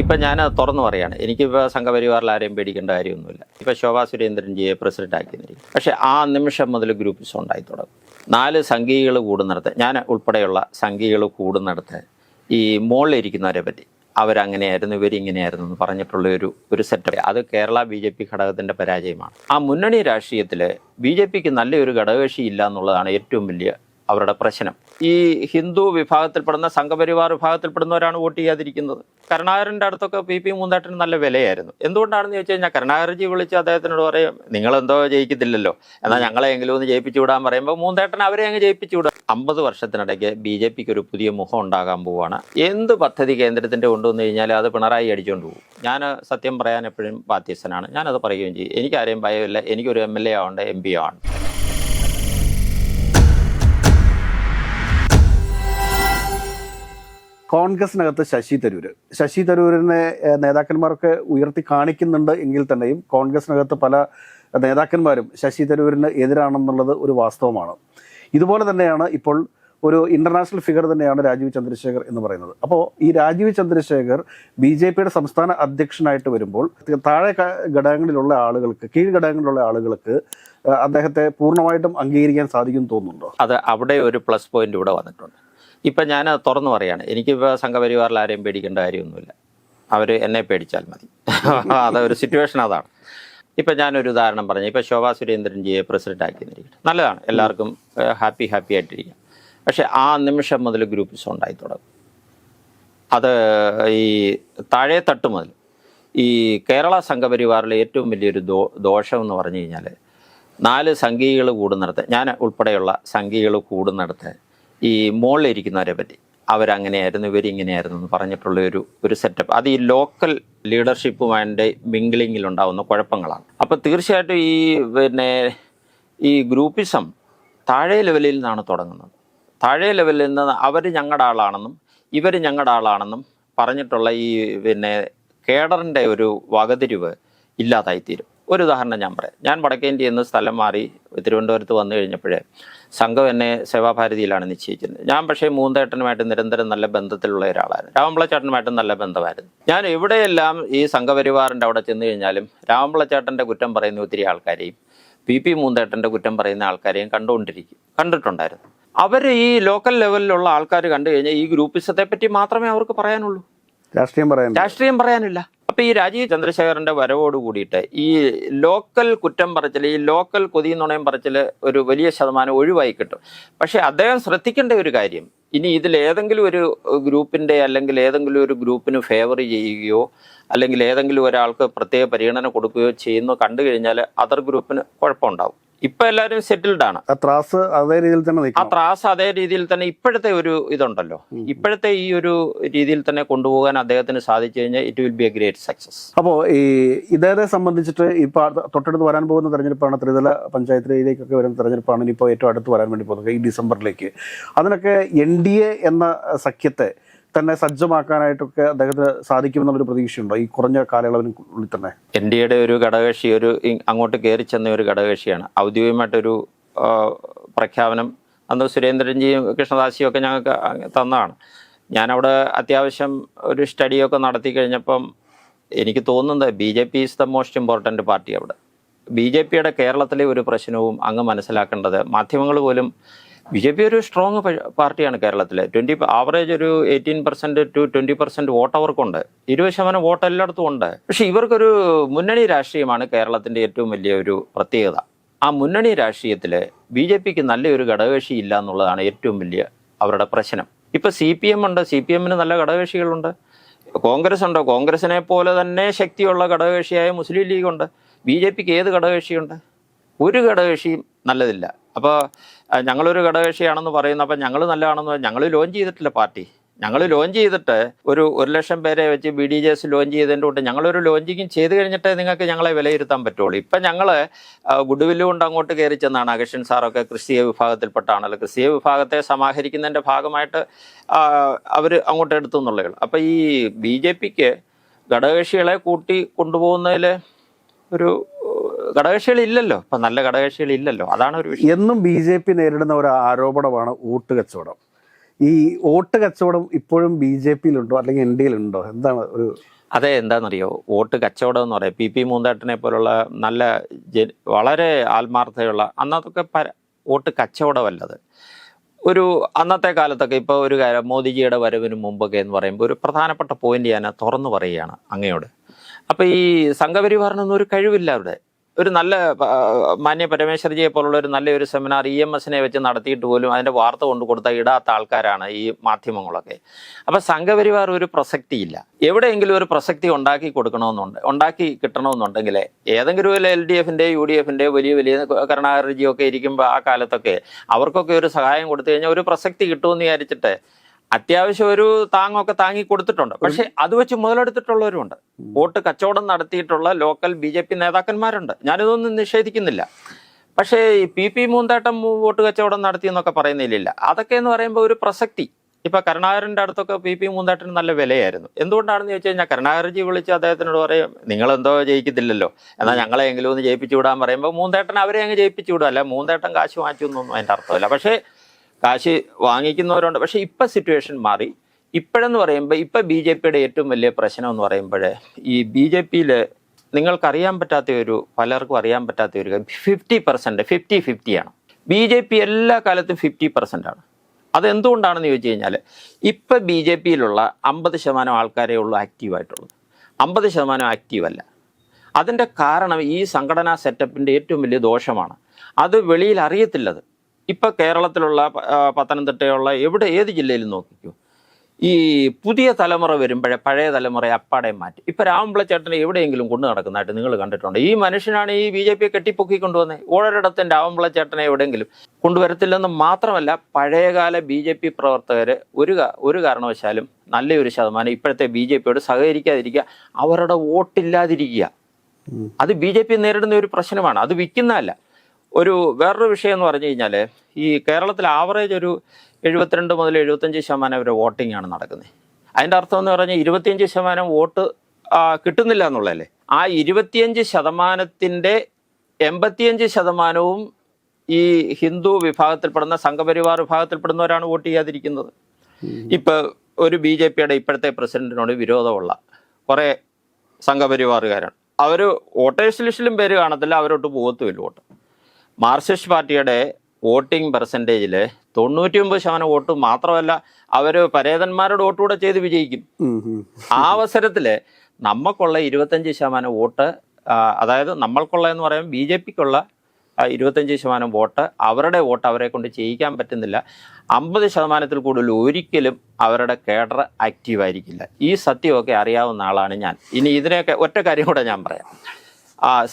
ഇപ്പം ഞാൻ അത് തുറന്നു പറയാണ് എനിക്കിപ്പോൾ സംഘപരിവാറിൽ ആരെയും പേടിക്കേണ്ട കാര്യമൊന്നുമില്ല. ഇപ്പോൾ ശോഭാ സുരേന്ദ്രൻജിയെ പ്രസിഡന്റ് ആക്കിയെന്നിരിക്കും പക്ഷേ ആ നിമിഷം മുതൽ ഗ്രൂപ്പ് ഉണ്ടായി തുടങ്ങും. നാല് സംഘികൾ കൂടുന്നിടത്ത് ഞാൻ ഉൾപ്പെടെയുള്ള സംഘികൾ കൂടുന്നിടത്ത് ഈ മുകളിലിരിക്കുന്നവരെ പറ്റി അവരങ്ങനെയായിരുന്നു ഇവരിങ്ങനെയായിരുന്നു എന്ന് പറഞ്ഞിട്ടുള്ള ഒരു ഒരു സെറ്റപ്പ് അത് കേരള ബി ജെ പി ഘടകത്തിന്റെ പരാജയമാണ്. ആ മുന്നണി രാഷ്ട്രീയത്തിൽ ബി ജെ പിക്ക് നല്ലൊരു ഘടകകക്ഷി ഇല്ല എന്നുള്ളതാണ് ഏറ്റവും വലിയ അവരുടെ പ്രശ്നം. ഈ ഹിന്ദു വിഭാഗത്തിൽപ്പെടുന്ന സംഘപരിവാർ വിഭാഗത്തിൽപ്പെടുന്നവരാണ് വോട്ട് ചെയ്യാതിരിക്കുന്നത്. കരുണാകരന്റെ അടുത്തൊക്കെ പി പി മൂന്നാട്ടിന് നല്ല വിലയായിരുന്നു. എന്തുകൊണ്ടാണെന്ന് ചോദിച്ചു കഴിഞ്ഞാൽ കരുണാകരജി വിളിച്ച് അദ്ദേഹത്തിനോട് പറയും നിങ്ങളെന്തോ ജയിക്കത്തില്ലല്ലോ. എന്നാൽ ഞങ്ങളെങ്കിലും ഒന്ന് ജയിപ്പിച്ചു വിടാൻ പറയുമ്പോൾ മൂന്നേട്ടൻ അവരെ അങ്ങ് ജയിപ്പിച്ചു വിടുക അമ്പത് വർഷത്തിനിടയ്ക്ക് ബി ജെ പിക്ക് ഒരു പുതിയ മുഖം ഉണ്ടാകാൻ പോവുകയാണ് എന്ത് പദ്ധതി കേന്ദ്രത്തിന്റെ കൊണ്ടുവന്നു കഴിഞ്ഞാൽ അത് പിണറായി അടിച്ചുകൊണ്ട് പോകും. ഞാൻ സത്യം പറയാൻ എപ്പോഴും ബാധ്യസ്ഥനാണ്. ഞാനത് പറയുകയും ചെയ്യും. എനിക്കാരെയും ഭയമില്ല. എനിക്കൊരു എം എൽ എ ആവണ്ട എം പി ആവണ്ട. കോൺഗ്രസിനകത്ത് ശശി തരൂർ ശശി തരൂരിനെ നേതാക്കന്മാർക്ക് ഉയർത്തി കാണിക്കുന്നുണ്ട് എങ്കിൽ തന്നെയും കോൺഗ്രസിനകത്ത് പല നേതാക്കന്മാരും ശശി തരൂരിന് എതിരാണെന്നുള്ളത് ഒരു വാസ്തവമാണ്. ഇതുപോലെ തന്നെയാണ് ഇപ്പോൾ ഒരു ഇന്റർനാഷണൽ ഫിഗർ തന്നെയാണ് രാജീവ് ചന്ദ്രശേഖർ എന്ന് പറയുന്നത്. അപ്പോൾ ഈ രാജീവ് ചന്ദ്രശേഖർ ബി ജെ പിയുടെ സംസ്ഥാന അധ്യക്ഷനായിട്ട് വരുമ്പോൾ താഴെ ഘടകങ്ങളിലുള്ള ആളുകൾക്ക് കീഴ് ഘടകങ്ങളിലുള്ള ആളുകൾക്ക് അദ്ദേഹത്തെ പൂർണമായിട്ടും അംഗീകരിക്കാൻ സാധിക്കും തോന്നുന്നുണ്ടോ? അത് അവിടെ ഒരു പ്ലസ് പോയിന്റ് ഇവിടെ വന്നിട്ടുണ്ട്. ഇപ്പം ഞാൻ തുറന്നു പറയാണ്. എനിക്കിപ്പോൾ സംഘപരിവാറിൽ ആരെയും പേടിക്കേണ്ട കാര്യമൊന്നുമില്ല. അവർ എന്നെ പേടിച്ചാൽ മതി. അതൊരു സിറ്റുവേഷൻ അതാണ്. ഇപ്പം ഞാനൊരു ഉദാഹരണം പറഞ്ഞു. ഇപ്പം ശോഭാ സുരേന്ദ്രൻജിയെ പ്രസിഡന്റ് ആക്കിയെന്നിരിക്കട്ടെ നല്ലതാണ്. എല്ലാവർക്കും ഹാപ്പി ഹാപ്പി ആയിട്ടിരിക്കാം. പക്ഷേ ആ നിമിഷം മുതൽ ഗ്രൂപ്പ് ഉണ്ടായി തുടങ്ങും. അത് ഈ താഴെ തട്ട് മുതൽ ഈ കേരള സംഘപരിവാറിലെ ഏറ്റവും വലിയൊരു ദോ ദോഷം എന്ന് പറഞ്ഞു കഴിഞ്ഞാൽ നാല് സംഘികൾ കൂടുന്നിടത്ത് ഞാൻ ഉൾപ്പെടെയുള്ള സംഘികൾ കൂടുന്നിടത്ത് ഈ മുകളിലിരിക്കുന്നവരെ പറ്റി. അവരങ്ങനെയായിരുന്നു ഇവരിങ്ങനെയായിരുന്നു എന്ന് പറഞ്ഞിട്ടുള്ള ഒരു ഒരു സെറ്റപ്പ് അത് ഈ ലോക്കൽ ലീഡർഷിപ്പുമായിട്ട് മിംഗ്ലിങ്ങിൽ ഉണ്ടാകുന്ന കുഴപ്പങ്ങളാണ്. അപ്പം തീർച്ചയായിട്ടും ഈ പിന്നെ ഈ ഗ്രൂപ്പിസം താഴെ ലെവലിൽ നിന്നാണ് തുടങ്ങുന്നത്. താഴെ ലെവലിൽ നിന്ന് അവർ ഞങ്ങളുടെ ആളാണെന്നും ഇവർ ഞങ്ങളുടെ ആളാണെന്നും പറഞ്ഞിട്ടുള്ള ഈ പിന്നെ കേഡറിന്റെ ഒരു വകതിരിവ് ഇല്ലാതായിത്തീരും. ഒരു ഉദാഹരണം ഞാൻ പറയാം. ഞാൻ വടക്കേന്ത്യ നിന്ന് സ്ഥലം മാറി തിരുവനന്തപുരത്ത് വന്നു കഴിഞ്ഞപ്പോഴേ സംഘം എന്നെ സേവാഭാരതിയിലാണ് നിശ്ചയിച്ചിരുന്നത്. ഞാൻ പക്ഷേ മൂന്നേട്ടനുമായിട്ട് നിരന്തരം നല്ല ബന്ധത്തിലുള്ള ഒരാളായിരുന്നു. രാമപിള്ളച്ചേട്ടനുമായിട്ടും നല്ല ബന്ധമായിരുന്നു. ഞാൻ എവിടെയെല്ലാം ഈ സംഘപരിവാറിന്റെ അവിടെ ചെന്ന് കഴിഞ്ഞാലും രാമപിള്ളച്ചേട്ടന്റെ കുറ്റം പറയുന്ന ഒത്തിരി ആൾക്കാരെയും പി പി മൂന്നേട്ടന്റെ കുറ്റം പറയുന്ന ആൾക്കാരെയും കണ്ടുകൊണ്ടിരിക്കും കണ്ടിട്ടുണ്ടായിരുന്നു. അവർ ഈ ലോക്കൽ ലെവലിലുള്ള ആൾക്കാർ കണ്ടു കഴിഞ്ഞാൽ ഈ ഗ്രൂപ്പിസത്തെ പറ്റി മാത്രമേ അവർക്ക് പറയാനുള്ളൂ. രാഷ്ട്രീയം പറയാൻ രാഷ്ട്രീയം പറയാനില്ല. അപ്പൊ ഈ രാജീവ് ചന്ദ്രശേഖരന്റെ വരവോട് കൂടിയിട്ട് ഈ ലോക്കൽ കുറ്റം പറച്ചിൽ ഈ ലോക്കൽ കൊതി നുണയം പറച്ചിൽ ഒരു വലിയ ശതമാനം ഒഴിവായി കിട്ടും. പക്ഷെ അദ്ദേഹം ശ്രദ്ധിക്കേണ്ട ഒരു കാര്യം ഇനി ഇതിൽ ഏതെങ്കിലും ഒരു ഗ്രൂപ്പിന്റെ അല്ലെങ്കിൽ ഏതെങ്കിലും ഒരു ഗ്രൂപ്പിന് ഫേവർ ചെയ്യുകയോ അല്ലെങ്കിൽ ഏതെങ്കിലും ഒരാൾക്ക് പ്രത്യേക പരിഗണന കൊടുക്കുകയോ ചെയ്യുന്നു കണ്ടു കഴിഞ്ഞാൽ അതർ ഗ്രൂപ്പിന് കുഴപ്പമുണ്ടാവും. ഇപ്പൊ എല്ലാവരും സെറ്റിൽഡ് ആണ്. ആ ത്രാസ് അതേ രീതിയിൽ തന്നെ ആ ത്രാസ് അതേ രീതിയിൽ തന്നെ ഇപ്പോഴത്തെ ഒരു ഇതുണ്ടല്ലോ. ഇപ്പോഴത്തെ ഈ ഒരു രീതിയിൽ തന്നെ കൊണ്ടുപോകാൻ അദ്ദേഹത്തിന് സാധിച്ചു കഴിഞ്ഞാൽ it will be a great success അപ്പോൾ ഈ ഇദ്ദേഹത്തെ സംബന്ധിച്ചിട്ട് ഇപ്പൊ തൊട്ടടുത്ത് വരാൻ പോകുന്ന തെരഞ്ഞെടുപ്പാണ് ത്രിതല പഞ്ചായത്തിലേക്കൊക്കെ വരുന്ന തെരഞ്ഞെടുപ്പാണ് ഇനിയിപ്പോൾ ഏറ്റവും അടുത്ത് വരാൻ വേണ്ടി പോകുന്നത് ഈ ഡിസംബറിലേക്ക്. അതിനൊക്കെ എൻ ഡി എ എന്ന സഖ്യത്തെ തന്നെ സജ്ജമാക്കാനായിട്ടൊക്കെ അദ്ദേഹത്തിന് സാധിക്കുമെന്നുള്ളൊരു പ്രതീക്ഷയുണ്ടോ? ഈ കുറഞ്ഞ കാലയളവിനുള്ളിൽ തന്നെ. എൻ ഡി എയുടെ ഒരു ഘടകകക്ഷി ഒരു അങ്ങോട്ട് കയറി ചെന്ന ഒരു ഘടകകക്ഷിയാണ്. ഔദ്യോഗികമായിട്ടൊരു പ്രഖ്യാപനം അന്ന് സുരേന്ദ്രൻജിയും കൃഷ്ണദാസിയും ഒക്കെ ഞങ്ങൾക്ക് തന്നതാണ്. ഞാനവിടെ അത്യാവശ്യം ഒരു സ്റ്റഡിയൊക്കെ നടത്തി കഴിഞ്ഞപ്പം എനിക്ക് തോന്നുന്നത് B J P is the most important party അവിടെ. ബി ജെ പിയുടെ കേരളത്തിലെ ഒരു പ്രശ്നവും അങ്ങ് മനസ്സിലാക്കേണ്ടത് മാധ്യമങ്ങൾ പോലും ബി ജെ പി ഒരു സ്ട്രോങ് പാർട്ടിയാണ് കേരളത്തിൽ ട്വന്റി ആവറേജ് ഒരു eighteen percent to twenty percent vote അവർക്കുണ്ട്. ഇരുപത് ശതമാനം വോട്ട് എല്ലായിടത്തും ഉണ്ട്. പക്ഷേ ഇവർക്കൊരു മുന്നണി രാഷ്ട്രീയമാണ് കേരളത്തിന്റെ ഏറ്റവും വലിയ ഒരു പ്രത്യേകത. ആ മുന്നണി രാഷ്ട്രീയത്തിൽ ബി ജെ പിക്ക് നല്ലൊരു ഘടകകക്ഷി ഇല്ല എന്നുള്ളതാണ് ഏറ്റവും വലിയ അവരുടെ പ്രശ്നം. ഇപ്പോൾ സി പി എം ഉണ്ട്. സി പി എമ്മിന് നല്ല ഘടകകക്ഷികളുണ്ട്. കോൺഗ്രസ് ഉണ്ട് കോൺഗ്രസിനെ പോലെ തന്നെ ശക്തിയുള്ള ഘടകകക്ഷിയായ മുസ്ലിം ലീഗ് ഉണ്ട് ബി ജെ പിക്ക് ഏത് ഘടകകക്ഷിയുണ്ട്? ഒരു ഘടകകക്ഷിയും നല്ലതില്ല. അപ്പോൾ ഞങ്ങളൊരു ഘടകകക്ഷിയാണെന്ന് പറയുന്ന. അപ്പം ഞങ്ങൾ നല്ലതാണെന്ന് ഞങ്ങൾ ലോഞ്ച് ചെയ്തിട്ടില്ല പാർട്ടി. ഞങ്ങൾ ലോഞ്ച് ചെയ്തിട്ട് ഒരു ഒരു ലക്ഷം പേരെ വെച്ച് B D J S launch ചെയ്തതിന്റെ കൂട്ട് ഞങ്ങളൊരു ലോഞ്ചിങ് ചെയ്ത് കഴിഞ്ഞിട്ടേ നിങ്ങൾക്ക് ഞങ്ങളെ വിലയിരുത്താൻ പറ്റുള്ളൂ. ഇപ്പം ഞങ്ങൾ ഗുഡ്വില്ല് കൊണ്ട് അങ്ങോട്ട് കയറി ചെന്നാണ് അഗഷൻ സാറൊക്കെ ക്രിസ്തീയ വിഭാഗത്തിൽപ്പെട്ടാണല്ലോ. ക്രിസ്തീയ വിഭാഗത്തെ സമാഹരിക്കുന്നതിന്റെ ഭാഗമായിട്ട് അവർ അങ്ങോട്ട് എടുത്തു എന്നുള്ളേ അപ്പം അപ്പോൾ ഈ ബി ജെ പിക്ക് ഘടകകക്ഷികളെ കൂട്ടി കൊണ്ടുപോകുന്നതിൽ ഒരു ഘടകകക്ഷികളില്ലല്ലോ. ഇപ്പൊ നല്ല ഘടകകക്ഷികളില്ലല്ലോ. അതാണ് ഒരു വിഷയം. എന്നും ബി ജെ പി നേരിടുന്ന ഒരു ആരോപണമാണ് വോട്ട് കച്ചവടം. ഈ വോട്ട് കച്ചവടം ഇപ്പോഴും ബി ജെ പിയിലുണ്ടോ അല്ലെങ്കിൽ എൻ എന്താണ് ഒരു അതെ എന്താണെന്നറിയോ? വോട്ട് കച്ചവടം എന്ന് പറയാം. പി പി മൂന്തേട്ടനെ പോലുള്ള നല്ല വളരെ ആത്മാർത്ഥതയുള്ള അന്നതൊക്കെ പര വോട്ട് കച്ചവടമല്ലത്. ഒരു അന്നത്തെ കാലത്തൊക്കെ ഇപ്പോൾ ഒരു കാര്യം മോദിജിയുടെ വരവിന് മുമ്പൊക്കെ എന്ന് പറയുമ്പോൾ ഒരു പ്രധാനപ്പെട്ട പോയിന്റ് ഞാൻ തുറന്നു പറയുകയാണ് അങ്ങയോട്. അപ്പോൾ ഈ സംഘപരിവാറിനൊന്നും ഒരു കഴിവില്ല അവിടെ. ഒരു നല്ല മാന്യ പരമേശ്വരജിയെ പോലുള്ള ഒരു നല്ലൊരു സെമിനാർ ഇ എം എസിനെ വെച്ച് നടത്തിയിട്ട് പോലും അതിന്റെ വാർത്ത കൊണ്ടു കൊടുത്ത ഇടാത്ത ആൾക്കാരാണ് ഈ മാധ്യമങ്ങളൊക്കെ. അപ്പം സംഘപരിവാർ ഒരു പ്രസക്തിയില്ല. എവിടെയെങ്കിലും ഒരു പ്രസക്തി ഉണ്ടാക്കി കൊടുക്കണമെന്നുണ്ട് ഉണ്ടാക്കി കിട്ടണമെന്നുണ്ടെങ്കിൽ ഏതെങ്കിലും ഒരു എൽ ഡി എഫിന്റെ യു ഡി എഫിന്റെ വലിയ വലിയ കരുണാകരജിയൊക്കെ ഇരിക്കുമ്പോൾ ആ കാലത്തൊക്കെ അവർക്കൊക്കെ ഒരു സഹായം കൊടുത്തു കഴിഞ്ഞാൽ ഒരു പ്രസക്തി കിട്ടുമെന്ന് വിചാരിച്ചിട്ട് അത്യാവശ്യം ഒരു താങ്ങൊക്കെ താങ്ങി കൊടുത്തിട്ടുണ്ട്. പക്ഷെ അത് വെച്ച് മുതലെടുത്തിട്ടുള്ളവരുമുണ്ട്. വോട്ട് കച്ചവടം നടത്തിയിട്ടുള്ള ലോക്കൽ ബി ജെ പി നേതാക്കന്മാരുണ്ട്. ഞാനിതൊന്നും നിഷേധിക്കുന്നില്ല. പക്ഷേ ഈ പി പി മൂന്തേട്ടം വോട്ട് കച്ചവടം നടത്തി എന്നൊക്കെ പറയുന്നില്ല അതൊക്കെ എന്ന് പറയുമ്പോൾ ഒരു പ്രസക്തി. ഇപ്പൊ കരുണാകരന്റെ അടുത്തൊക്കെ പി പി മൂന്തേട്ടന് നല്ല വിലയായിരുന്നു. എന്തുകൊണ്ടാണെന്ന് ചോദിച്ചു കഴിഞ്ഞാൽ കരുണാകരജി വിളിച്ച് അദ്ദേഹത്തിനോട് പറയും നിങ്ങൾ എന്തോ ജയിക്കത്തില്ലല്ലോ. എന്നാൽ ഞങ്ങളെങ്കിലും ഒന്ന് ജയിപ്പിച്ചു വിടാൻ പറയുമ്പോൾ മൂന്തേട്ടൻ അവരെ അങ്ങ് ജയിപ്പിച്ചു വിടും. അല്ല മൂന്തേട്ടൻ കാശ് വാങ്ങിച്ചു എന്നൊന്നും അതിന്റെ അർത്ഥമില്ല. പക്ഷേ കാശ് വാങ്ങിക്കുന്നവരുണ്ട്. പക്ഷേ ഇപ്പം സിറ്റുവേഷൻ മാറി. ഇപ്പോഴെന്ന് പറയുമ്പോൾ ഇപ്പം ബി ജെ പിയുടെ ഏറ്റവും വലിയ പ്രശ്നം എന്ന് പറയുമ്പോൾ ഈ ബി ജെ പിയിൽ നിങ്ങൾക്കറിയാൻ പറ്റാത്ത ഒരു പലർക്കും അറിയാൻ പറ്റാത്ത ഒരു ഫിഫ്റ്റി പെർസെന്റ് ഫിഫ്റ്റി ഫിഫ്റ്റിയാണ് ബി ജെ പി എല്ലാ കാലത്തും ഫിഫ്റ്റി പെർസെന്റ് ആണ്. അതെന്തുകൊണ്ടാണെന്ന് ചോദിച്ചു കഴിഞ്ഞാൽ ഇപ്പം ബി ജെ പിയിലുള്ള അമ്പത് ശതമാനം ആൾക്കാരേ ഉള്ളൂ ആക്റ്റീവായിട്ടുള്ളത് അമ്പത് ശതമാനം ആക്റ്റീവ് അല്ല. അതിന്റെ കാരണം ഈ സംഘടനാ സെറ്റപ്പിന്റെ ഏറ്റവും വലിയ ദോഷമാണ്. അത് വെളിയിൽ അറിയത്തില്ലത്. ഇപ്പം കേരളത്തിലുള്ള പത്തനംതിട്ടയുള്ള എവിടെ ഏത് ജില്ലയിലും നോക്കിക്കൂ. ഈ പുതിയ തലമുറ വരുമ്പോഴേ പഴയ തലമുറയെ അപ്പാടെ മാറ്റി. ഇപ്പം രാമപിള്ളച്ചേട്ടനെ എവിടെയെങ്കിലും കൊണ്ടു നടക്കുന്നതായിട്ട് നിങ്ങൾ കണ്ടിട്ടുണ്ട്? ഈ മനുഷ്യനാണ് ഈ ബി ജെ പിയെ കെട്ടിപ്പൊക്കി കൊണ്ടുവന്നത് ഓരോരിടത്തും രാമപിള്ളച്ചേട്ടനെ എവിടെയെങ്കിലും കൊണ്ടുവരത്തില്ലെന്ന് മാത്രമല്ല പഴയകാല ബി ജെ പി പ്രവർത്തകർ ഒരു ഒരു കാരണവശാലും നല്ലൊരു ശതമാനം ഇപ്പോഴത്തെ ബി ജെ പിയോട് സഹകരിക്കാതിരിക്കുക അവരുടെ വോട്ടില്ലാതിരിക്കുക. അത് ബി ജെ പി നേരിടുന്ന ഒരു പ്രശ്നമാണ്. അത് വിൽക്കുന്നതല്ല. ഒരു വേറൊരു വിഷയം എന്ന് പറഞ്ഞു കഴിഞ്ഞാൽ ഈ കേരളത്തിൽ ആവറേജ് ഒരു എഴുപത്തിരണ്ട് മുതൽ എഴുപത്തഞ്ച് ശതമാനം വരെ വോട്ടിംഗ് ആണ് നടക്കുന്നത് അതിന്റെ അർത്ഥം എന്ന് പറഞ്ഞാൽ ഇരുപത്തിയഞ്ച് ശതമാനം വോട്ട് കിട്ടുന്നില്ല എന്നുള്ളതല്ലേ? ആ ഇരുപത്തിയഞ്ച് ശതമാനത്തിന്റെ എൺപത്തിയഞ്ച് ശതമാനവും ഈ ഹിന്ദു വിഭാഗത്തിൽപ്പെടുന്ന സംഘപരിവാർ വിഭാഗത്തിൽപ്പെടുന്നവരാണ് വോട്ട് ചെയ്യാതിരിക്കുന്നത്. ഇപ്പൊ ഒരു ബി ജെ പിയുടെ ഇപ്പോഴത്തെ പ്രസിഡന്റിനോട് വിരോധമുള്ള കുറേ സംഘപരിവാറുകാരാണ്. അവർ വോട്ടേഴ്സ് ലിസ്റ്റിലും പേര് കാണത്തില്ല അവരോട്ട് പോകത്തുമില്ല വോട്ട്. മാർക്സിസ്റ്റ് പാർട്ടിയുടെ വോട്ടിംഗ് പെർസെന്റേജിൽ തൊണ്ണൂറ്റി ഒമ്പത് ശതമാനം വോട്ട് മാത്രമല്ല അവർ പരേതന്മാരുടെ വോട്ടുകൂടെ ചെയ്ത് വിജയിക്കും. ആ അവസരത്തിൽ നമുക്കുള്ള ഇരുപത്തഞ്ച് ശതമാനം വോട്ട് അതായത് നമ്മൾക്കുള്ള എന്ന് പറയുമ്പോൾ ബി ജെ പിക്കുള്ള ഇരുപത്തഞ്ച് ശതമാനം വോട്ട് അവരുടെ വോട്ട് അവരെ കൊണ്ട് ചെയ്യിക്കാൻ പറ്റുന്നില്ല. അമ്പത് ശതമാനത്തിൽ കൂടുതൽ ഒരിക്കലും അവരുടെ കേഡർ ആക്റ്റീവ് ആയിരിക്കില്ല. ഈ സത്യമൊക്കെ അറിയാവുന്ന ആളാണ് ഞാൻ. ഇനി ഇതിനെയൊക്കെ ഒറ്റ കാര്യം കൂടെ ഞാൻ പറയാം.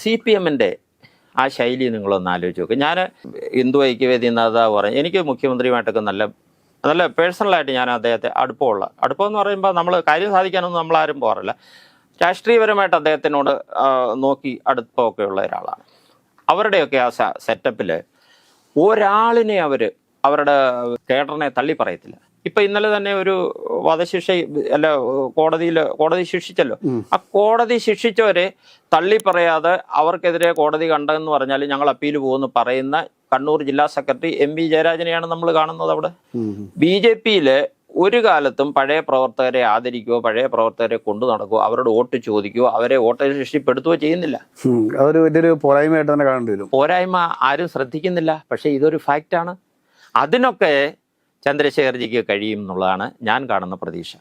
സി പി എമ്മിന്റെ ആ ശൈലി നിങ്ങളൊന്ന് ആലോചിച്ച് നോക്കുക ഞാൻ ഹിന്ദു ഐക്യവേദി നേതാവ് പറഞ്ഞു എനിക്ക് മുഖ്യമന്ത്രിയുമായിട്ടൊക്കെ നല്ല നല്ല പേഴ്സണലായിട്ട് ഞാൻ അദ്ദേഹത്തെ അടുപ്പമുള്ള അടുപ്പം എന്ന് പറയുമ്പോൾ നമ്മൾ കാര്യം സാധിക്കാനൊന്നും ആരും പോകാറില്ല. രാഷ്ട്രീയപരമായിട്ട് അദ്ദേഹത്തിനോട് നോക്കി അടുപ്പമൊക്കെ ഉള്ള ഒരാളാണ്. അവരുടെയൊക്കെ ആ സെറ്റപ്പിൽ ഒരാളിനെ അവർ അവരുടെ കേഡറിനെ തള്ളി പറയത്തില്ല. ഇപ്പം ഇന്നലെ തന്നെ ഒരു വധശിക്ഷ അല്ല കോടതിയിൽ കോടതി ശിക്ഷിച്ചല്ലോ. ആ കോടതി ശിക്ഷിച്ചവരെ തള്ളി പറയാതെ അവർക്കെതിരെ കോടതി കണ്ടെന്ന് പറഞ്ഞാൽ ഞങ്ങൾ അപ്പീൽ പോകുമെന്ന് പറയുന്ന കണ്ണൂർ ജില്ലാ സെക്രട്ടറി എം വി ജയരാജനെയാണ് നമ്മൾ കാണുന്നത് അവിടെ. ബി ജെ പിയിൽ ഒരു കാലത്തും പഴയ പ്രവർത്തകരെ ആദരിക്കുകയോ പഴയ പ്രവർത്തകരെ കൊണ്ടു നടക്കുകയോ അവരോട് വോട്ട് ചോദിക്കുകയോ അവരെ വോട്ട് ശിക്ഷിപ്പെടുത്തുകയോ ചെയ്യുന്നില്ല. ഉം. അതൊരു വലിയൊരു പോരായ്മയായിട്ട് തന്നെ കാണേണ്ടി വരും. പോരായ്മ ആരും ശ്രദ്ധിക്കുന്നില്ല. പക്ഷെ ഇതൊരു ഫാക്റ്റാണ്. അതിനൊക്കെ ചന്ദ്രശേഖർജിക്ക് കഴിയും എന്നുള്ളതാണ് ഞാൻ കാണുന്ന പ്രതീക്ഷ.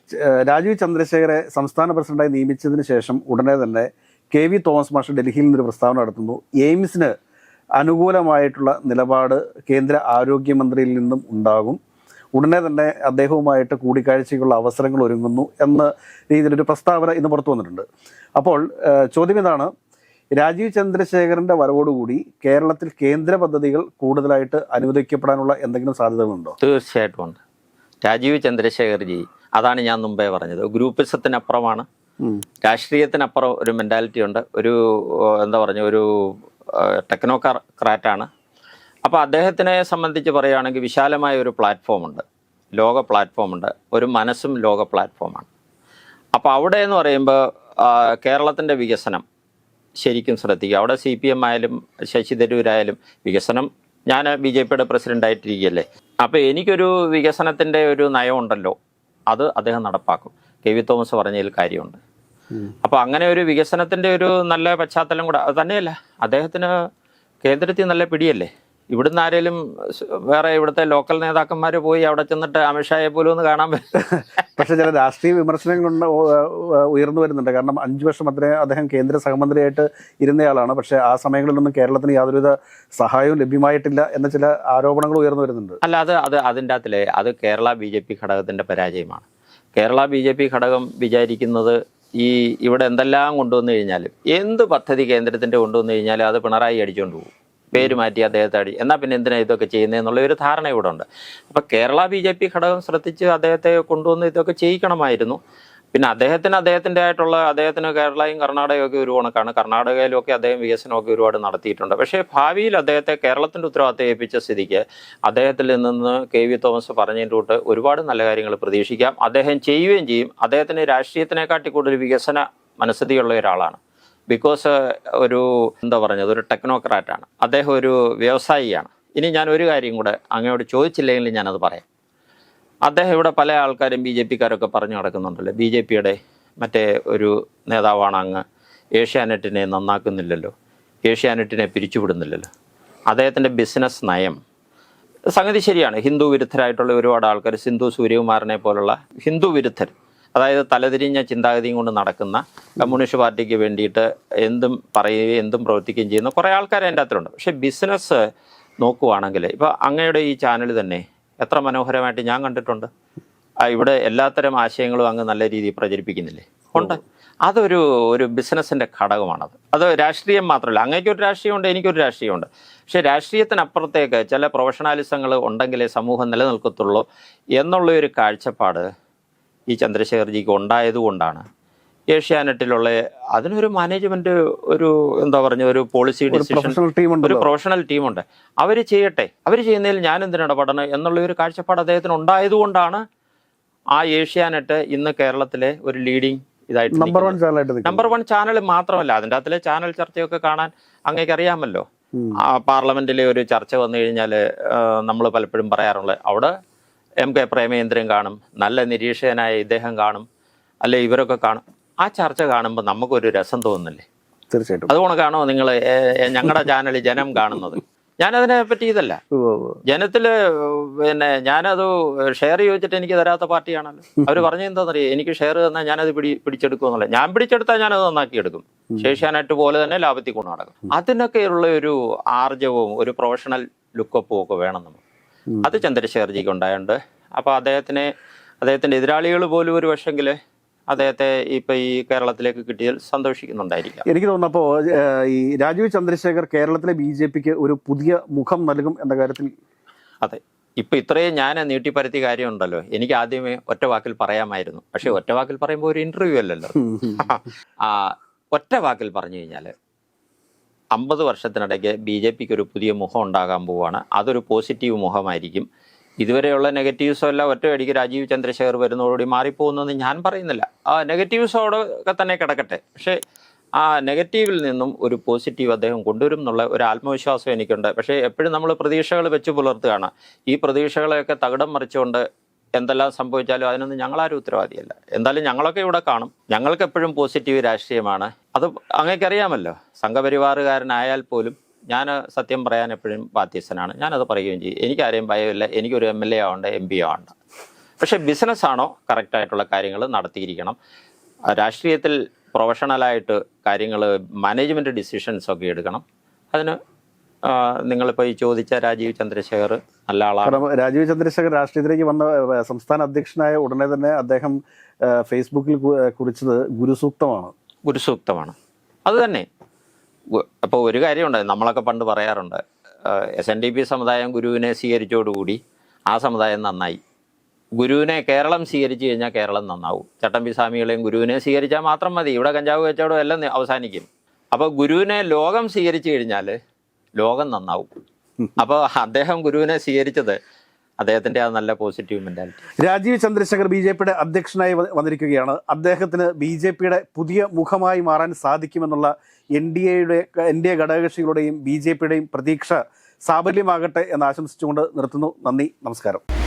രാജീവ് ചന്ദ്രശേഖരെ സംസ്ഥാന പ്രസിഡന്റായി നിയമിച്ചതിന് ശേഷം ഉടനെ തന്നെ കെ വി തോമസ് മാഷ് ഡൽഹിയിൽ നിന്നൊരു പ്രസ്താവന നടത്തുന്നു. എയിംസിന് അനുകൂലമായിട്ടുള്ള നിലപാട് കേന്ദ്ര ആരോഗ്യമന്ത്രിയിൽ നിന്നും ഉണ്ടാകും. ഉടനെ തന്നെ അദ്ദേഹവുമായിട്ട് കൂടിക്കാഴ്ചയ്ക്കുള്ള അവസരങ്ങൾ ഒരുങ്ങുന്നു എന്ന രീതിയിലൊരു പ്രസ്താവന ഇന്ന് പുറത്തു വന്നിട്ടുണ്ട്. അപ്പോൾ ചോദ്യം ഇതാണ് രാജീവ് ചന്ദ്രശേഖരന്റെ വരവോടുകൂടി കേരളത്തിൽ കേന്ദ്ര പദ്ധതികൾ കൂടുതലായിട്ട് അനുവദിക്കപ്പെടാനുള്ള എന്തെങ്കിലും സാധ്യതകളുണ്ടോ? തീർച്ചയായിട്ടും ഉണ്ട്. രാജീവ് ചന്ദ്രശേഖർജി അതാണ് ഞാൻ മുമ്പേ പറഞ്ഞത്. ഗ്രൂപ്പിസത്തിനപ്പുറമാണ്. രാഷ്ട്രീയത്തിനപ്പുറം ഒരു മെന്റാലിറ്റി ഉണ്ട്. ഒരു എന്താ പറഞ്ഞ ഒരു ടെക്നോക്രാറ്റാണ് അപ്പോൾ അദ്ദേഹത്തിനെ സംബന്ധിച്ച് പറയുകയാണെങ്കിൽ വിശാലമായ ഒരു പ്ലാറ്റ്ഫോം ഉണ്ട്. ലോക പ്ലാറ്റ്ഫോം ഉണ്ട്. ഒരു മനസ്സും ലോക പ്ലാറ്റ്ഫോമാണ് അപ്പോൾ അവിടെ എന്ന് പറയുമ്പോൾ കേരളത്തിന്റെ വികസനം ശരിക്കും ശ്രദ്ധിക്കുക. അവിടെ സി പി എം ആയാലും ശശി തരൂരായാലും വികസനം ഞാൻ ബി ജെ പിയുടെ പ്രസിഡന്റ് ആയിട്ടിരിക്കുകയല്ലേ? അപ്പോൾ എനിക്കൊരു വികസനത്തിന്റെ ഒരു നയമുണ്ടല്ലോ. അത് അദ്ദേഹം നടപ്പാക്കും. കെ വി തോമസ് പറഞ്ഞതിൽ കാര്യമുണ്ട്. അപ്പോൾ അങ്ങനെ ഒരു വികസനത്തിന്റെ ഒരു നല്ല പശ്ചാത്തലം കൂടെ തന്നെയല്ല അദ്ദേഹത്തിന് കേന്ദ്രത്തിൽ നല്ല പിടിയല്ലേ? ഇവിടുന്ന് ആരെങ്കിലും വേറെ ഇവിടുത്തെ ലോക്കൽ നേതാക്കന്മാർ പോയി അവിടെ ചെന്നിട്ട് അമിത്ഷായെ പോലും ഒന്ന് കാണാൻ പക്ഷേ പക്ഷെ ചില രാഷ്ട്രീയ വിമർശനങ്ങൾ ഉയർന്നു വരുന്നുണ്ട്. കാരണം അഞ്ചു വർഷം അത്രയും അദ്ദേഹം കേന്ദ്ര സഹമന്ത്രിയായിട്ട് ഇരുന്നയാളാണ്. പക്ഷേ ആ സമയങ്ങളിലൊന്നും കേരളത്തിന് യാതൊരുവിധ സഹായവും ലഭ്യമായിട്ടില്ല എന്ന ചില ആരോപണങ്ങൾ ഉയർന്നു വരുന്നുണ്ട്. അല്ല അത് അത് അതിന്റെ അകത്തിലെ അത് കേരള ബി ജെ പി ഘടകത്തിന്റെ പരാജയമാണ്. കേരള ബി ജെ പി ഘടകം വിചാരിക്കുന്നത് ഈ ഇവിടെ എന്തെല്ലാം കൊണ്ടുവന്നു കഴിഞ്ഞാലും എന്ത് പദ്ധതി കേന്ദ്രത്തിന്റെ കൊണ്ടുവന്നു കഴിഞ്ഞാലും അത് പിണറായി അടിച്ചുകൊണ്ട് പോകും. പേര് മാറ്റി അദ്ദേഹത്തെ അടി എന്നാൽ പിന്നെ എന്തിനാണ് ഇതൊക്കെ ചെയ്യുന്നതെന്നുള്ള ഒരു ധാരണ ഇവിടെ ഉണ്ട്. അപ്പോൾ കേരള ബി ജെ പി ഘടകം ശ്രദ്ധിച്ച് അദ്ദേഹത്തെ കൊണ്ടുവന്ന് ഇതൊക്കെ ചെയ്യിക്കണമായിരുന്നു. പിന്നെ അദ്ദേഹത്തിന് അദ്ദേഹത്തിന്റെ ആയിട്ടുള്ള അദ്ദേഹത്തിന് കേരളയും കർണാടകയും ഒക്കെ ഒരു കണക്കാണ്. കർണാടകയിലൊക്കെ അദ്ദേഹം വികസനമൊക്കെ ഒരുപാട് നടത്തിയിട്ടുണ്ട്. പക്ഷേ ഭാവിയിൽ അദ്ദേഹത്തെ കേരളത്തിന്റെ ഉത്തരവാദിത്തം ഏൽപ്പിച്ച സ്ഥിതിക്ക് അദ്ദേഹത്തിൽ നിന്ന് കെ വി തോമസ് പറഞ്ഞതിന്റെ ഒരുപാട് നല്ല കാര്യങ്ങൾ പ്രതീക്ഷിക്കാം. അദ്ദേഹം ചെയ്യുകയും ചെയ്യും. അദ്ദേഹത്തിന് രാഷ്ട്രീയത്തിനെക്കാട്ടി കൂടുതൽ വികസന മനസ്ഥിതിയുള്ള ഒരാളാണ്. ബിക്കോസ് ഒരു എന്താ പറഞ്ഞത്? ഒരു ടെക്നോക്രാറ്റാണ് അദ്ദേഹം ഒരു വ്യവസായിയാണ്. ഇനി ഞാൻ ഒരു കാര്യം കൂടെ അങ്ങയോട് ചോദിച്ചില്ലെങ്കിൽ ഞാനത് പറയാം. അദ്ദേഹം ഇവിടെ പല ആൾക്കാരും ബി ജെ പിക്കാരൊക്കെ പറഞ്ഞു നടക്കുന്നുണ്ടല്ലോ. ബി ജെ പിയുടെ മറ്റേ ഒരു നേതാവാണ് അങ്ങ്. ഏഷ്യാനെറ്റിനെ നന്നാക്കുന്നില്ലല്ലോ. ഏഷ്യാനെറ്റിനെ പിരിച്ചുവിടുന്നില്ലല്ലോ. അദ്ദേഹത്തിന്റെ ബിസിനസ് നയം. സംഗതി ശരിയാണ്. ഹിന്ദു വിരുദ്ധരായിട്ടുള്ള ഒരുപാട് ആൾക്കാർ സിന്ധു സൂര്യകുമാരനെ പോലുള്ള ഹിന്ദു വിരുദ്ധർ അതായത് തലതിരിഞ്ഞ ചിന്താഗതിയും കൊണ്ട് നടക്കുന്ന കമ്മ്യൂണിസ്റ്റ് പാർട്ടിക്ക് വേണ്ടിയിട്ട് എന്തും പറയുകയും എന്തും പ്രവർത്തിക്കുകയും ചെയ്യുന്ന കുറേ ആൾക്കാർ എന്റെ അത്രയുണ്ട് പക്ഷേ ബിസിനസ് നോക്കുവാണെങ്കിൽ ഇപ്പോൾ അങ്ങയുടെ ഈ ചാനൽ തന്നെ എത്ര മനോഹരമായിട്ട് ഞാൻ കണ്ടിട്ടുണ്ട്. ഇവിടെ എല്ലാത്തരം ആശയങ്ങളും അങ്ങ് നല്ല രീതിയിൽ പ്രചരിപ്പിക്കുന്നില്ലേ? ഉണ്ട്. അതൊരു ഒരു ബിസിനസ്സിന്റെ ഘടകമാണത്. അത് രാഷ്ട്രീയം മാത്രമല്ല അങ്ങേക്കൊരു രാഷ്ട്രീയമുണ്ട് എനിക്കൊരു രാഷ്ട്രീയമുണ്ട്. പക്ഷേ രാഷ്ട്രീയത്തിനപ്പുറത്തേക്ക് ചില പ്രൊഫഷണാലിസങ്ങൾ ഉണ്ടെങ്കിലേ സമൂഹം നിലനിൽക്കത്തുള്ളൂ. എന്നുള്ള ഒരു കാഴ്ചപ്പാട് ഈ ചന്ദ്രശേഖർജിക്ക് ഉണ്ടായതുകൊണ്ടാണ്. ഏഷ്യാനെറ്റിലുള്ള അതിനൊരു മാനേജ്മെന്റ് ഒരു എന്താ പറഞ്ഞ ഒരു പോളിസി ഒരു ഡിസിഷൻ ഒരു പ്രൊഫഷണൽ ടീമുണ്ട് അവർ ചെയ്യട്ടെ. അവർ ചെയ്യുന്നതിൽ ഞാൻ എന്തിനാണ് ഇടപെടണം എന്നുള്ള ഒരു കാഴ്ചപ്പാട് അദ്ദേഹത്തിന് ഉണ്ടായതുകൊണ്ടാണ് ആ ഏഷ്യാനെറ്റ് ഇന്ന് കേരളത്തിലെ ഒരു ലീഡിങ് ഇതായിട്ട് നമ്പർ വൺ ചാനലായിട്ട് നമ്പർ വൺ ചാനൽ മാത്രമല്ല അതിന്റെ അകത്തിലെ ചാനൽ ചർച്ചയൊക്കെ കാണാൻ അങ്ങേക്ക് അറിയാമല്ലോ. ആ പാർലമെന്റിലെ ഒരു ചർച്ച വന്നു കഴിഞ്ഞാൽ നമ്മൾ പലപ്പോഴും പറയാറുള്ളത് അവിടെ എം കെ പ്രേമേന്ദ്രൻ കാണും. നല്ല നിരീക്ഷകനായ ഇദ്ദേഹം കാണും. അല്ലെ ഇവരൊക്കെ കാണും. ആ ചർച്ച കാണുമ്പോൾ നമുക്കൊരു രസം തോന്നുന്നില്ലേ? തീർച്ചയായിട്ടും. അതുകൊണ്ടാണോ നിങ്ങൾ ഞങ്ങളുടെ ചാനൽ ജനം കാണുന്നത്? ഞാനതിനെ പറ്റി ഇതല്ല. ജനത്തിൽ പിന്നെ ഞാനത് ഷെയർ ചോദിച്ചിട്ട് എനിക്ക് തരാത്ത പാർട്ടിയാണല്ലോ. അവർ പറഞ്ഞു എന്താണെന്നറിയാം എനിക്ക് ഷെയർ തന്നാൽ ഞാനത് പിടി പിടിച്ചെടുക്കുമെന്നല്ല. ഞാൻ പിടിച്ചെടുത്താൽ ഞാനത് നന്നാക്കി എടുക്കും. ശേഷിയാനായിട്ട് പോലെ തന്നെ ലാഭത്തിൽ കൊണ്ടു നടക്കും. അതിനൊക്കെയുള്ള ഒരു ആർജവും ഒരു പ്രൊഫഷണൽ ലുക്കപ്പും ഒക്കെ വേണം നമുക്ക്. അത് ചന്ദ്രശേഖർജിക്ക് ഉണ്ടായുണ്ട്. അപ്പോൾ അദ്ദേഹത്തിനെ അദ്ദേഹത്തിന്റെ എതിരാളികൾ പോലും ഒരു പക്ഷെങ്കിൽ അദ്ദേഹത്തെ ഇപ്പൊ ഈ കേരളത്തിലേക്ക് കിട്ടിയാൽ സന്തോഷിക്കുന്നുണ്ടായിരിക്കാം. എനിക്ക് തോന്നുന്നപ്പോ ഈ രാജീവ് ചന്ദ്രശേഖർ കേരളത്തിലെ ബി ജെ പിക്ക് ഒരു പുതിയ മുഖം നൽകും എന്ന കാര്യത്തിൽ അതെ. ഇപ്പൊ ഇത്രയും ഞാൻ നീട്ടിപ്പരത്തിയ കാര്യമുണ്ടല്ലോ. എനിക്ക് ആദ്യമേ ഒറ്റ വാക്കിൽ പറയാമായിരുന്നു. പക്ഷെ ഒറ്റ വാക്കിൽ പറയുമ്പോൾ ഒരു ഇന്റർവ്യൂ അല്ലല്ലോ. ആ ഒറ്റ വാക്കിൽ പറഞ്ഞു കഴിഞ്ഞാൽ അമ്പത് വർഷത്തിനിടയ്ക്ക് ബി ജെ പിക്ക് ഒരു പുതിയ മുഖം ഉണ്ടാകാൻ പോവുകയാണ് അതൊരു പോസിറ്റീവ് മുഖമായിരിക്കും. ഇതുവരെയുള്ള നെഗറ്റീവ്സോ എല്ലാം ഒറ്റയടിക്ക് രാജീവ് ചന്ദ്രശേഖർ വരുന്നതോടുകൂടി മാറിപ്പോകുന്നെന്ന് ഞാൻ പറയുന്നില്ല. ആ നെഗറ്റീവ്സോടെ ഒക്കെ തന്നെ കിടക്കട്ടെ. പക്ഷേ ആ നെഗറ്റീവിൽ നിന്നും ഒരു പോസിറ്റീവ് അദ്ദേഹം കൊണ്ടുവരും എന്നുള്ള ഒരു ആത്മവിശ്വാസം എനിക്കുണ്ട്. പക്ഷേ എപ്പോഴും നമ്മൾ പ്രതീക്ഷകൾ വെച്ച് പുലർത്തുകയാണ്. ഈ പ്രതീക്ഷകളെയൊക്കെ തകിടം മറിച്ചുകൊണ്ട് എന്തെല്ലാം സംഭവിച്ചാലും അതിനൊന്നും ഞങ്ങളാരും ഉത്തരവാദിയല്ല. എന്തായാലും ഞങ്ങളൊക്കെ ഇവിടെ കാണും. ഞങ്ങൾക്ക് എപ്പോഴും പോസിറ്റീവ് രാഷ്ട്രീയമാണ്. അത് അങ്ങേക്കറിയാമല്ലോ. സംഘപരിവാറുകാരനായാൽ പോലും ഞാൻ സത്യം പറയാൻ എപ്പോഴും ബാധ്യസ്ഥനാണ്. ഞാനത് പറയുകയും ചെയ്യും. എനിക്കാരെയും ഭയമില്ല. എനിക്കൊരു എം എൽ എ ആവണ്ട എം പി ആവണ്ട. പക്ഷേ ബിസിനസ്സാണോ കറക്റ്റായിട്ടുള്ള കാര്യങ്ങൾ നടത്തിയിരിക്കണം. രാഷ്ട്രീയത്തിൽ പ്രൊഫഷണലായിട്ട് കാര്യങ്ങൾ മാനേജ്മെന്റ് ഡിസിഷൻസ് ഒക്കെ എടുക്കണം. അതിന് നിങ്ങളിപ്പോൾ ഈ ചോദിച്ച രാജീവ് ചന്ദ്രശേഖർ നല്ല ആളാണ്. രാജീവ് ചന്ദ്രശേഖർ രാഷ്ട്രീയത്തിലേക്ക് വന്ന സംസ്ഥാന അധ്യക്ഷനായ ഉടനെ തന്നെ അദ്ദേഹം ഫേസ്ബുക്കിൽ കുറിച്ചത് ഗുരുസൂക്തമാണ്. ഗുരുസൂക്തമാണ്. അത് തന്നെ. അപ്പോൾ ഒരു കാര്യമുണ്ട്. നമ്മളൊക്കെ പണ്ട് പറയാറുണ്ട് എസ് എൻ ഡി പി സമുദായം ഗുരുവിനെ സ്വീകരിച്ചോടുകൂടി ആ സമുദായം നന്നായി. ഗുരുവിനെ കേരളം സ്വീകരിച്ചു കഴിഞ്ഞാൽ കേരളം നന്നാവും. ചട്ടമ്പി സ്വാമികളെയും ഗുരുവിനെ സ്വീകരിച്ചാൽ മാത്രം മതി. ഇവിടെ കഞ്ചാവ് കച്ചവടം എല്ലാം അവസാനിക്കും. അപ്പോൾ ഗുരുവിനെ ലോകം സ്വീകരിച്ചു കഴിഞ്ഞാൽ ലോകം നന്നാവും. അപ്പോൾ അദ്ദേഹം ഗുരുവിനെ സ്വീകരിച്ചത് അദ്ദേഹത്തിന്റെ ആ നല്ല positive mentality Rajeev Chandrasekhar B J പിയുടെ അധ്യക്ഷനായി വന്നിരിക്കുകയാണ്. അദ്ദേഹത്തിന് ബി ജെ പിയുടെ പുതിയ മുഖമായി മാറാൻ സാധിക്കുമെന്നുള്ള എൻ ഡി എയുടെ എൻ ഡി എ ഘടകകക്ഷികളുടെയും ബി ജെ പിയുടെയും പ്രതീക്ഷ സാബല്യമാകട്ടെ എന്ന് ആശംസിച്ചുകൊണ്ട് നിർത്തുന്നു. നന്ദി നമസ്കാരം.